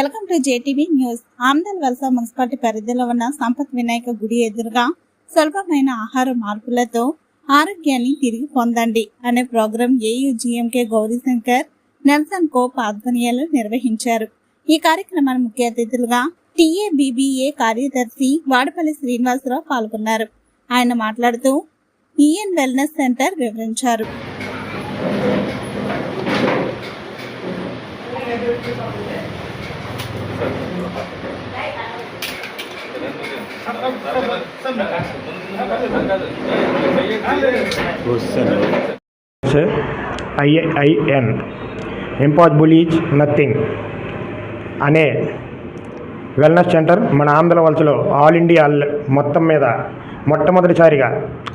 Welcome to JTV news. Amadalavalasa municipality పరిధిలో ఉన్న సంపత్ వినాయక గుడి ఎదురుగా సులభమైన ఆహార మార్పులతో ఆరోగ్యాన్ని తిరిగి పొందండి అనే ప్రోగ్రాం ఏయుజిఎంకే గౌరీశంకర్ నెల్సన్ కోప్ ఆధ్వర్యంలో నిర్వహించారు. ఈ కార్యక్రమాన్ని ముఖ్య అతిథులుగా టీఏబీబీఏ కార్యదర్శి వాడపల్లి శ్రీనివాసరావు పాల్గొన్నారు. ఆయన మాట్లాడుతూ ఈఎన్ వెల్నెస్ సెంటర్ వివరించారు. IIN I impossible is nothing అనే వెల్నెస్ సెంటర్ మన ఆంధ్ర వలసలో ఆల్ ఇండియా మొత్తం మీద మొట్టమొదటిసారిగా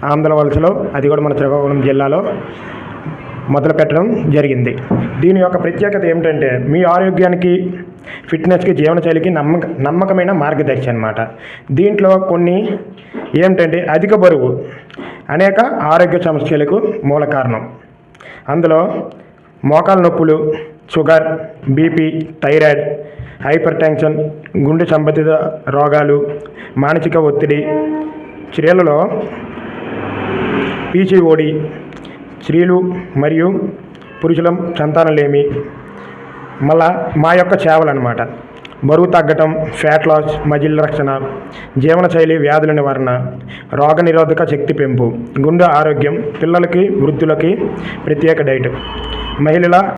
ఆంధ్ర వలసలో అది కూడా మన శ్రీకాకుళం జిల్లాలో మొదలు పెట్టడం జరిగింది. దీని యొక్క ప్రత్యేకత ఏమిటంటే మీ ఆరోగ్యానికి ఫిట్నెస్కి జీవనశైలికి నమ్మక నమ్మకమైన మార్గదర్శి అనమాట దీంట్లో కొన్ని ఏమిటంటే అధిక బరువు అనేక ఆరోగ్య సమస్యలకు మూల కారణం. అందులో మోకాల నొప్పులు sugar BP thyroid hypertension గుండె సంబంధిత రోగాలు మానసిక ఒత్తిడి స్త్రీలలో పీసీఓడి స్త్రీలు మరియు పురుషుల సంతానలేమి. మళ్ళా మా యొక్క సేవలు అనమాట బరువు తగ్గటం ఫ్యాట్ లాస్ మజిల్ రక్షణ జీవనశైలి వ్యాధుల నివారణ రోగనిరోధక శక్తి పెంపు గుండె ఆరోగ్యం పిల్లలకి వృద్ధులకి ప్రత్యేక డైట్. మహిళల